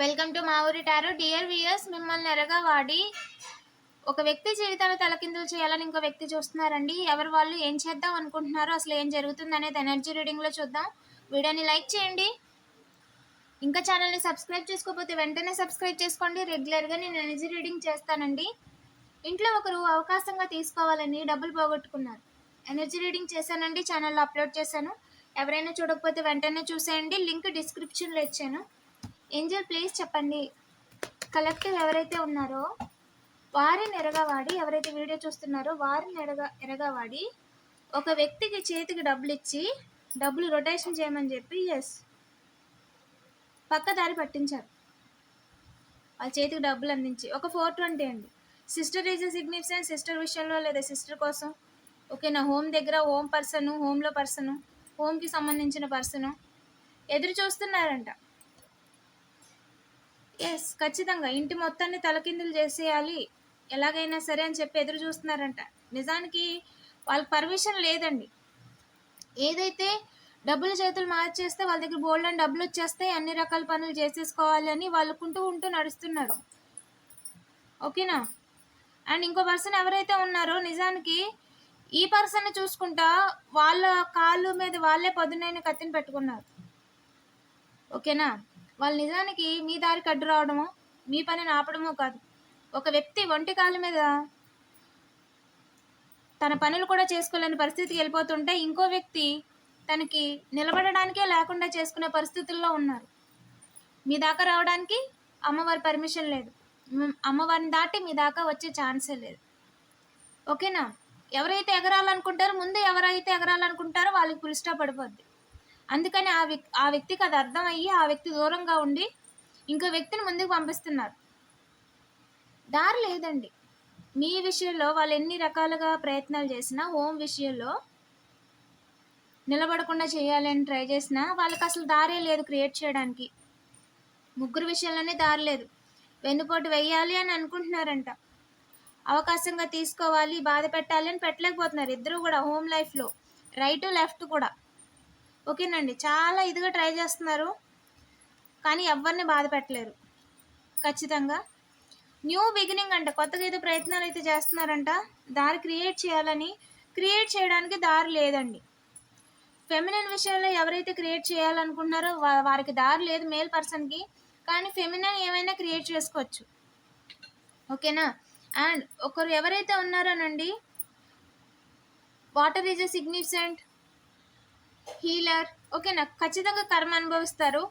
Welcome to మా ఊరి tarot. Dear weirs మిమ్మల్ని ఎరగా వాడి ఒక వ్యక్తి జీవితాన్ని తలకిందులు చేయాలని ఇంకో వ్యక్తి చూస్తున్నారండి. ఎవరు వాళ్ళు ఏం చేద్దాం అనుకుంటున్నారో అసలు ఏం జరుగుతుంది అనేది ఎనర్జీ రీడింగ్లో చూద్దాం. వీడియోని లైక్ చేయండి. ఇంకా ఛానల్ని సబ్స్క్రైబ్ చేసుకోకపోతే వెంటనే సబ్స్క్రైబ్ చేసుకోండి. రెగ్యులర్గా నేను ఎనర్జీ రీడింగ్ చేస్తానండి. ఇంట్లో ఒకరు అవకాశంగా తీసుకోవాలని డబ్బులు పోగొట్టుకున్నారు. ఎనర్జీ రీడింగ్ చేశానండి ఛానల్లో అప్లోడ్ చేశాను. ఎవరైనా చూడకపోతే వెంటనే చూసేయండి. లింక్ డిస్క్రిప్షన్లో ఇచ్చాను. ఏంజల్ ప్లీజ్ చెప్పండి. కలెక్టివ్ ఎవరైతే ఉన్నారో వారిని ఎరగవాడి ఎవరైతే వీడియో చూస్తున్నారో వారిని ఎరగ ఎరగవాడి ఒక వ్యక్తికి చేతికి డబ్బులు ఇచ్చి డబ్బులు రొటేషన్ చేయమని చెప్పి ఎస్ పక్క దారి పట్టించారు. వాళ్ళ చేతికి డబ్బులు అందించి ఒక ఫోర్ ట్వంటీ అండి. సిస్టర్ ఈజ్ సిగ్నిఫికెంట్ సిస్టర్ విషయంలో లేదా సిస్టర్ కోసం? ఓకే నా హోమ్ దగ్గర హోమ్ పర్సను హోమ్లో పర్సను హోమ్కి సంబంధించిన పర్సను ఎదురు చూస్తున్నారంట. ఎస్ ఖచ్చితంగా. ఇంటి మొత్తాన్ని తలకిందులు చేసేయాలి. ఎలాగైనా సరే అని చెప్పి ఎదురు చూస్తున్నారంట. నిజానికి వాళ్ళకి పర్మిషన్ లేదండి. ఏదైతే డబ్బులు చేతులు మార్చేస్తే వాళ్ళ దగ్గర బోల్డ్ అని డబ్బులు వచ్చేస్తాయి అన్ని రకాల పనులు చేసేసుకోవాలి అని వాళ్ళుకుంటూ ఉంటూ నడుస్తున్నారు. ఓకేనా? అండ్ ఇంకో పర్సన్ ఎవరైతే ఉన్నారో నిజానికి ఈ పర్సన్ చూసుకుంటా వాళ్ళ కాళ్ళు మీద వాళ్ళే పొద్దునైన కత్తిని పెట్టుకున్నారు. ఓకేనా? వాళ్ళు నిజానికి మీ దారికి అడ్డు రావడమో మీ పనిని ఆపడమో కాదు. ఒక వ్యక్తి ఒంటి కాలు మీద తన పనులు కూడా చేసుకోలేని పరిస్థితికి వెళ్ళిపోతుంటే ఇంకో వ్యక్తి తనకి నిలబడడానికే లేకుండా చేసుకునే పరిస్థితుల్లో ఉన్నారు. మీ దాకా రావడానికి అమ్మవారి పర్మిషన్ లేదు. అమ్మవారిని దాటి మీ దాకా వచ్చే ఛాన్సే లేదు. ఓకేనా? ఎవరైతే ఎగరాలనుకుంటారో ముందు ఎవరైతే ఎగరాలనుకుంటారో వాళ్ళకి పులిస్టా పడిపోద్ది. అందుకని ఆ వ్యక్తి ఆ వ్యక్తికి అది అర్థమయ్యి ఆ వ్యక్తి దూరంగా ఉండి ఇంకో వ్యక్తిని ముందుకు పంపిస్తున్నారు. దారి లేదండి. మీ విషయంలో వాళ్ళు ఎన్ని రకాలుగా ప్రయత్నాలు చేసినా హోమ్ విషయంలో నిలబడకుండా చేయాలని ట్రై చేసినా వాళ్ళకి అసలు దారే లేదు క్రియేట్ చేయడానికి. ముగ్గురు విషయంలోనే దారి లేదు. వెన్నుపోటు వెయ్యాలి అని అనుకుంటున్నారంట. అవకాశంగా తీసుకోవాలి బాధ పెట్టాలి అని పెట్టలేకపోతున్నారు. ఇద్దరు కూడా హోమ్ లైఫ్లో. రైట్ లెఫ్ట్ కూడా. ఓకేనండి. చాలా ఇదిగా ట్రై చేస్తున్నారు. కానీ ఎవరిని బాధ పెట్టలేరు. ఖచ్చితంగా. న్యూ బిగినింగ్ అంట. కొత్తగా ఏదో ప్రయత్నాలు అయితే చేస్తున్నారంట. దారి క్రియేట్ చేయాలని క్రియేట్ చేయడానికి దారి లేదండి. ఫెమినైన్ విషయంలో ఎవరైతే క్రియేట్ చేయాలనుకుంటున్నారో వారికి దారి లేదు మేల్ పర్సన్కి కానీ ఫెమినైన్ ఏమైనా క్రియేట్ చేసుకోవచ్చు. ఓకేనా? అండ్ ఒకరు ఎవరైతే ఉన్నారోనండి water is a significant healer. ఓకేనా? ఖచ్చితంగా కర్మ అనుభవిస్తారు.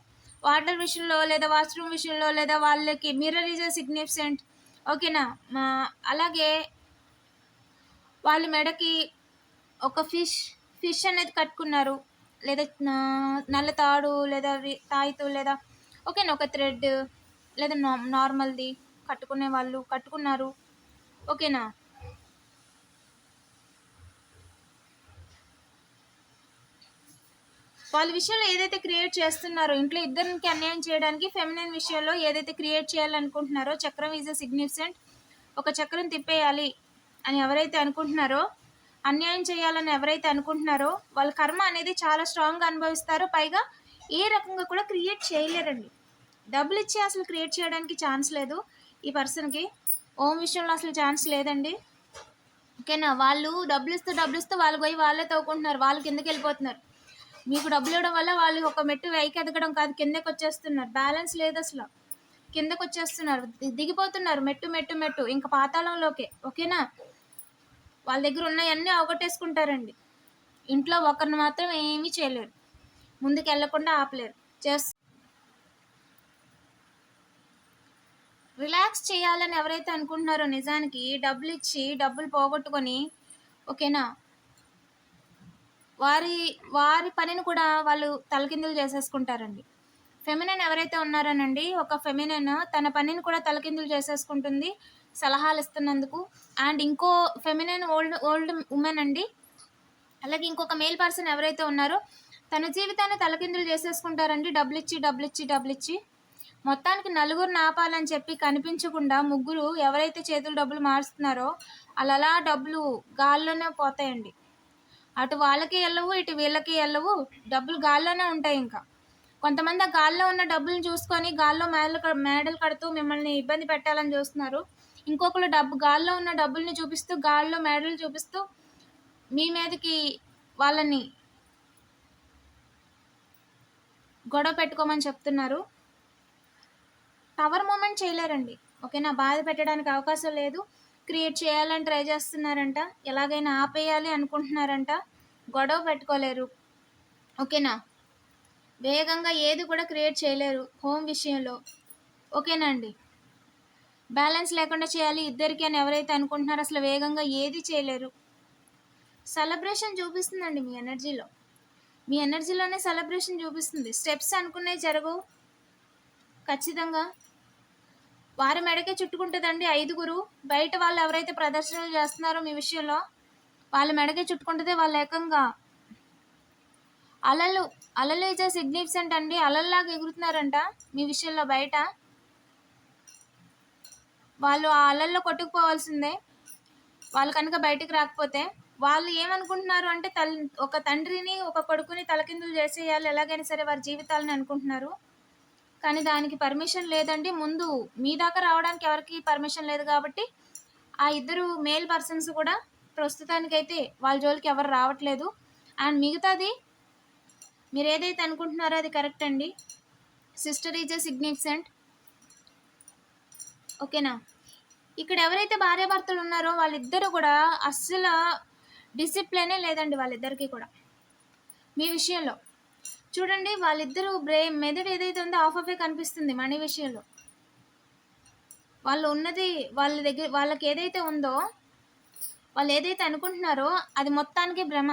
వాటర్ విషయంలో లేదా వాష్రూమ్ విషయంలో లేదా వాళ్ళకి మిర్రర్ ఈజ్ సిగ్నిఫికెంట్. ఓకేనా? మా అలాగే వాళ్ళ మెడకి ఒక ఫిష్ ఫిష్ అనేది కట్టుకున్నారు. లేదా నల్ల తాడు లేదా తాయితు లేదా ఓకేనా? ఒక థ్రెడ్ లేదా నార్మల్ది కట్టుకునే వాళ్ళు కట్టుకున్నారు. ఓకేనా? వాళ్ళ విషయంలో ఏదైతే క్రియేట్ చేస్తున్నారో ఇంట్లో ఇద్దరికి అన్యాయం చేయడానికి ఫెమినైన్ విషయంలో ఏదైతే క్రియేట్ చేయాలనుకుంటున్నారో చక్రం ఈజ్ అ సిగ్నిఫికెంట్ ఒక చక్రం తిప్పేయాలి అని ఎవరైతే అనుకుంటున్నారో అన్యాయం చేయాలని ఎవరైతే అనుకుంటున్నారో వాళ్ళ కర్మ అనేది చాలా స్ట్రాంగ్గా అనుభవిస్తారో. పైగా ఏ రకంగా కూడా క్రియేట్ చేయలేరండి. డబ్బులు ఇచ్చి అసలు క్రియేట్ చేయడానికి ఛాన్స్ లేదు ఈ పర్సన్కి ఓం విషయంలో అసలు ఛాన్స్ లేదండి. ఓకేనా? వాళ్ళు డబ్బులు ఇస్తూ డబ్బులు ఇస్తూ వాళ్ళు పోయి వాళ్ళే తవ్వుకుంటున్నారు. వాళ్ళు కిందకి వెళ్ళిపోతున్నారు. మీకు డబ్బులు ఇవ్వడం వల్ల వాళ్ళు ఒక మెట్టు వెయ్యికి ఎదగడం కాదు కిందకి వచ్చేస్తున్నారు. బ్యాలెన్స్ లేదు అసలు. కిందకి వచ్చేస్తున్నారు. దిగిపోతున్నారు మెట్టు మెట్టు మెట్టు. ఇంకా పాతాళంలోకే. ఓకేనా? వాళ్ళ దగ్గర ఉన్నాయన్నీ అవగొట్టేసుకుంటారండి. ఇంట్లో ఒకరిని మాత్రం ఏమీ చేయలేరు. ముందుకు వెళ్ళకుండా ఆపలేరు. జస్ట్ రిలాక్స్ చేయాలని ఎవరైతే అనుకుంటున్నారో నిజానికి డబ్బులు ఇచ్చి డబ్బులు పోగొట్టుకొని ఓకేనా? వారి వారి పనిని కూడా వాళ్ళు తలకిందులు చేసేసుకుంటారండి. ఫెమినైన్ ఎవరైతే ఉన్నారోనండి ఒక ఫెమినైన్ తన పనిని కూడా తలకిందులు చేసేసుకుంటుంది సలహాలు ఇస్తున్నందుకు. అండ్ ఇంకో ఫెమినైన్ ఓల్డ్ ఓల్డ్ ఉమెన్ అండి అలాగే ఇంకొక మేల్ పర్సన్ ఎవరైతే ఉన్నారో తన జీవితాన్ని తలకిందులు చేసేసుకుంటారండి. డబ్బులు ఇచ్చి డబ్బులు ఇచ్చి డబ్బులు ఇచ్చి మొత్తానికి నలుగురు నాపాలని చెప్పి కనిపించకుండా ముగ్గురు ఎవరైతే చేతులు డబ్బులు మారుస్తున్నారో అలా డబ్బులు గాల్లోనే పోతాయండి. అటు వాళ్ళకి వెళ్ళవు ఇటు వీళ్ళకి వెళ్ళవు. డబ్బులు గాల్లోనే ఉంటాయి ఇంకా. కొంతమంది ఆ గాల్లో ఉన్న డబ్బులను చూసుకొని గాల్లో మేడలు మేడలు కడుతూ మిమ్మల్ని ఇబ్బంది పెట్టాలని చూస్తున్నారు. ఇంకొకరు డబ్బు గాల్లో ఉన్న డబ్బుల్ని చూపిస్తూ గాల్లో మేడలు చూపిస్తూ మీ మీదకి వాళ్ళని గొడవ పెట్టుకోమని చెప్తున్నారు. టవర్ మూమెంట్ చేయలేరండి. ఓకేనా? బాధ పెట్టడానికి అవకాశం లేదు. క్రియేట్ చేయాలని ట్రై చేస్తున్నారంట. ఎలాగైనా ఆపేయాలి అనుకుంటున్నారంట. గొడవ పెట్టుకోలేరు. ఓకేనా? వేగంగా ఏది కూడా క్రియేట్ చేయలేరు హోమ్ విషయంలో. ఓకేనా అండి? బ్యాలెన్స్ లేకుండా చేయాలి ఇద్దరికి అని ఎవరైతే అనుకుంటున్నారో అసలు వేగంగా ఏది చేయలేరు. సెలబ్రేషన్ చూపిస్తుందండి మీ ఎనర్జీలో. మీ ఎనర్జీలోనే సెలబ్రేషన్ చూపిస్తుంది. స్టెప్స్ అనుకున్నవి జరగవు. ఖచ్చితంగా వారి మెడకే చుట్టుకుంటుందండి ఐదుగురు. బయట వాళ్ళు ఎవరైతే ప్రదర్శనలు చేస్తున్నారో మీ విషయంలో వాళ్ళ మెడకే చుట్టుకుంటుంది వాళ్ళ ఏకంగా. అలలు అలలు ఇజ్ సిగ్నిఫికెంట్ అండి. అలల్లాగా ఎగురుతున్నారంట మీ విషయంలో బయట. వాళ్ళు ఆ అలల్లో కొట్టుకుపోవాల్సిందే. వాళ్ళు కనుక బయటికి రాకపోతే వాళ్ళు ఏమనుకుంటున్నారు అంటే తల్ ఒక తండ్రిని ఒక కొడుకుని తలకిందులు చేసేయాలి. ఎలాగైనా సరే వారి జీవితాలని అనుకుంటున్నారు. కానీ దానికి పర్మిషన్ లేదండి. ముందు మీ దాకా రావడానికి ఎవరికి పర్మిషన్ లేదు కాబట్టి ఆ ఇద్దరు మేల్ పర్సన్స్ కూడా ప్రస్తుతానికైతే వాళ్ళ జోలికి ఎవరు రావట్లేదు. అండ్ మిగతాది మీరు ఏదైతే అనుకుంటున్నారో అది కరెక్ట్ అండి. సిస్టర్ ఈజ్ ఎ ఓకేనా ఇక్కడ ఎవరైతే భార్యాభర్తలు ఉన్నారో వాళ్ళిద్దరూ కూడా అస్సలు డిసిప్లినే లేదండి వాళ్ళిద్దరికీ కూడా. మీ విషయంలో. చూడండి వాళ్ళిద్దరూ బ్రెయిన్ మెదడు ఏదైతే ఉందో ఆఫ్ ఆఫే కనిపిస్తుంది మనీ విషయంలో. వాళ్ళు ఉన్నది వాళ్ళ దగ్గర వాళ్ళకి ఏదైతే ఉందో వాళ్ళు ఏదైతే అనుకుంటున్నారో అది మొత్తానికి భ్రమ.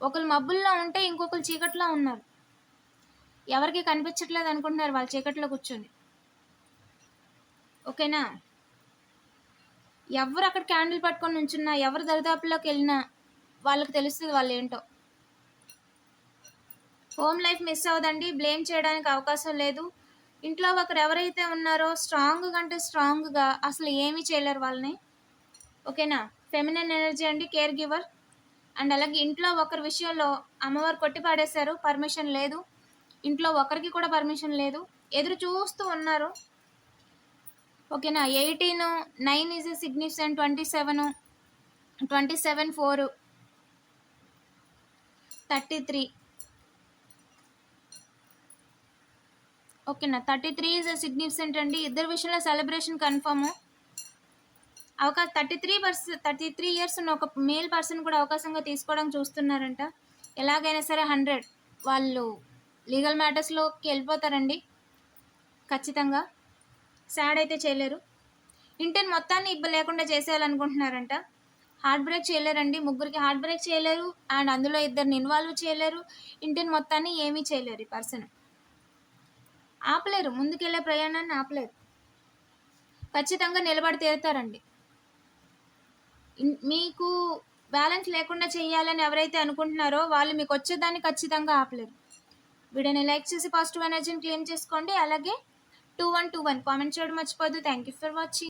ఒకరు మబ్బుల్లో ఉంటే ఇంకొకరు చీకట్లో ఉన్నారు. ఎవరికి కనిపించట్లేదు అనుకుంటున్నారు వాళ్ళు చీకట్లో కూర్చొని. ఓకేనా? ఎవరు అక్కడ క్యాండిల్ పట్టుకొని నుంచున్నా ఎవరు దరిదాపుల్లోకి వెళ్ళినా వాళ్ళకి తెలుస్తుంది వాళ్ళు ఏంటో. హోమ్ లైఫ్ మిస్ అవ్వదండి బ్లేమ్ చేయడానికి అవకాశం లేదు. ఇంట్లో ఒకరు ఎవరైతే ఉన్నారో స్ట్రాంగ్ అంటే స్ట్రాంగ్గా అసలు ఏమీ చేయలేరు వాళ్ళని. ఓకేనా? ఫెమినన్ ఎనర్జీ అండి కేర్ గివర్ అండ్ అలాగే ఇంట్లో ఒకరి విషయంలో అమ్మవారు కొట్టి పాడేశారు పర్మిషన్ లేదు. ఇంట్లో ఒకరికి కూడా పర్మిషన్ లేదు. ఎదురు చూస్తూ ఉన్నారు. ఓకేనా? Eighteen nine is significant twenty seven twenty seven four thirty three ఓకేనా. థర్టీ త్రీ ఈజ్ సిగ్నిఫికెంట్ అండి. ఇద్దరు విషయంలో సెలబ్రేషన్ కన్ఫర్మ్. అవకాశం thirty three person thirty three years ఉన్న ఒక మేల్ పర్సన్ కూడా అవకాశంగా తీసుకోవడానికి చూస్తున్నారంట. ఎలాగైనా సరే హండ్రెడ్. వాళ్ళు లీగల్ మ్యాటర్స్లోకి వెళ్ళిపోతారండి. ఖచ్చితంగా. సాడ్ అయితే చేయలేరు. ఇంటిని మొత్తాన్ని ఇబ్బ లేకుండా చేసేయాలనుకుంటున్నారంట. Heart break చేయలేరండి. ముగ్గురికి హార్ట్ బ్రేక్ చేయలేరు. అండ్ అందులో ఇద్దరిని ఇన్వాల్వ్ చేయలేరు. ఇంటిని మొత్తాన్ని ఏమీ చేయలేరు ఈ పర్సన్. ఆపలేరు. ముందుకెళ్ళే ప్రయాణాన్ని ఆపలేరు. ఖచ్చితంగా నిలబడి తీరుతారండి. మీకు బ్యాలెన్స్ లేకుండా చేయాలని ఎవరైతే అనుకుంటున్నారో వాళ్ళు మీకు వచ్చేదాన్ని ఖచ్చితంగా ఆపలేరు. వీడియోని లైక్ చేసి పాజిటివ్ ఎనర్జీని క్లెయిమ్ చేసుకోండి. అలాగే two one two one comment చేయడం మర్చిపోద్దు థ్యాంక్ యూ ఫర్ వాచింగ్.